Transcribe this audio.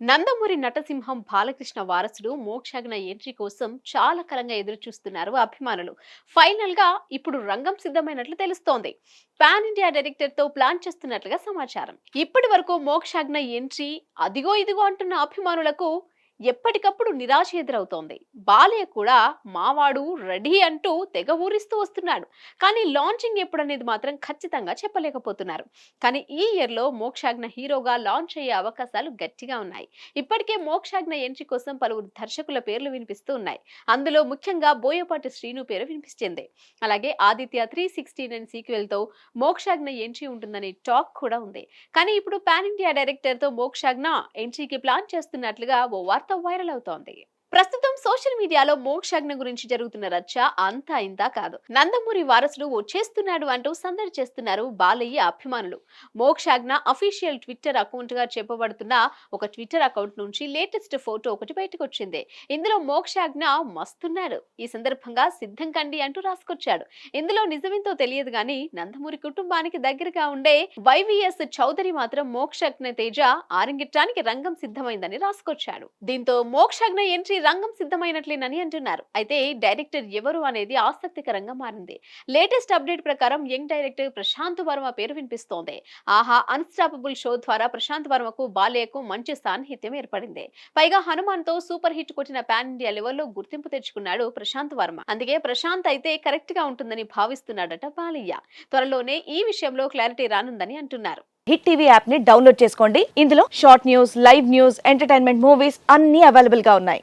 నందమూరి నటసింహం బాలకృష్ణ వారసుడు మోక్షజ్ఞ ఎంట్రీ కోసం చాలా కాలంగా ఎదురు చూస్తున్నారు అభిమానులు. ఫైనల్గా ఇప్పుడు రంగం సిద్ధమైనట్లు తెలుస్తోంది. పాన్ ఇండియా డైరెక్టర్తో ప్లాన్ చేస్తున్నట్లుగా సమాచారం. ఇప్పటి వరకు మోక్షాగ్న ఎంట్రీ అదిగో ఇదిగో అంటున్న అభిమానులకు ఎప్పటికప్పుడు నిరాశ ఎదురవుతోంది. బాలయ్య కూడా మావాడు రెడీ అంటూ తెగ ఊరిస్తూ వస్తున్నాడు. కానీ లాంచింగ్ ఎప్పుడనేది మాత్రం ఖచ్చితంగా చెప్పలేకపోతున్నారు. కానీ ఈ ఇయర్లో మోక్షాజ్ఞ హీరోగా లాంచ్ అయ్యే అవకాశాలు గట్టిగా ఉన్నాయి. ఇప్పటికే మోక్షాజ్ఞ ఎంట్రీ కోసం పలువురు దర్శకుల పేర్లు వినిపిస్తూ ఉన్నాయి. అందులో ముఖ్యంగా బోయపాటి శ్రీను పేరు వినిపిస్తుంది అలాగే ఆదిత్య త్రీ సిక్స్టీ నైన్ సీక్వెల్తో మోక్షాజ్ఞ ఎంట్రీ ఉంటుందనే టాక్ కూడా ఉంది. కానీ ఇప్పుడు పాన్ ఇండియా డైరెక్టర్తో మోక్షాజ్ఞ ఎంట్రీకి ప్లాన్ చేస్తున్నట్లుగా ఓ వార్త వైరల్ అవుతోంది. ప్రస్తుతం సోషల్ మీడియాలో మోక్షజ్ఞ గురించి జరుగుతున్న రచ్చ అంతా ఇంతా కాదు. నందమూరి వారసుడు వచ్చేస్తున్నాడు అంటూ సందడి చేస్తున్నారు బాలయ్య అభిమానులు. మోక్షజ్ఞ అఫీషియల్ ట్విట్టర్ అకౌంట్గా చెప్పబడుతున్న ఒక ట్విట్టర్ అకౌంట్ నుంచి లేటెస్ట్ ఫోటో ఒకటి బయటకు వచ్చింది ఇందులో మోక్షజ్ఞ మస్తున్నాడు ఈ సందర్భంగా సిద్ధం కండి అంటూ రాసుకొచ్చాడు. ఇందులో నిజమేంతో తెలియదు గాని నందమూరి కుటుంబానికి దగ్గరగా ఉండే వైవిఎస్ చౌదరి మాత్రం మోక్షజ్ఞ తేజ ఆరంగిట్టానికి రంగం సిద్ధమైందని రాసుకొచ్చాడు. దీంతో మోక్షజ్ఞ ఎంట్రీ రంగం సిద్ధమైనట్లేనని అంటున్నారు. అయితే డైరెక్టర్ ఎవరు అనేది ఆసక్తికరంగా మారింది. లేటెస్ట్ అప్డేట్ ప్రకారం యంగ్ డైరెక్టర్ ప్రశాంత్ వర్మ పేరు వినిపిస్తోంది. ఆహా అన్స్టాపబుల్ షో ద్వారా ప్రశాంత్ వర్మకు బాలయ్యకు మంచి సాన్నిహిత్యం ఏర్పడింది. పైగా హనుమాన్తో సూపర్ హిట్ కొట్టిన పాన్ ఇండియా లెవెల్లో గుర్తింపు తెచ్చుకున్నాడు ప్రశాంత్ వర్మ. అందుకే ప్రశాంత్ అయితే కరెక్ట్గా ఉంటుందని భావిస్తున్నాడట బాలయ్య. త్వరలోనే ఈ విషయంలో క్లారిటీ రానుందని అంటున్నారు. హిట్ టీవీ యాప్ని డౌన్లోడ్ చేసుకోండి. ఇందులో short news live news entertainment movies అన్ని అవైలబుల్గా ఉన్నాయి.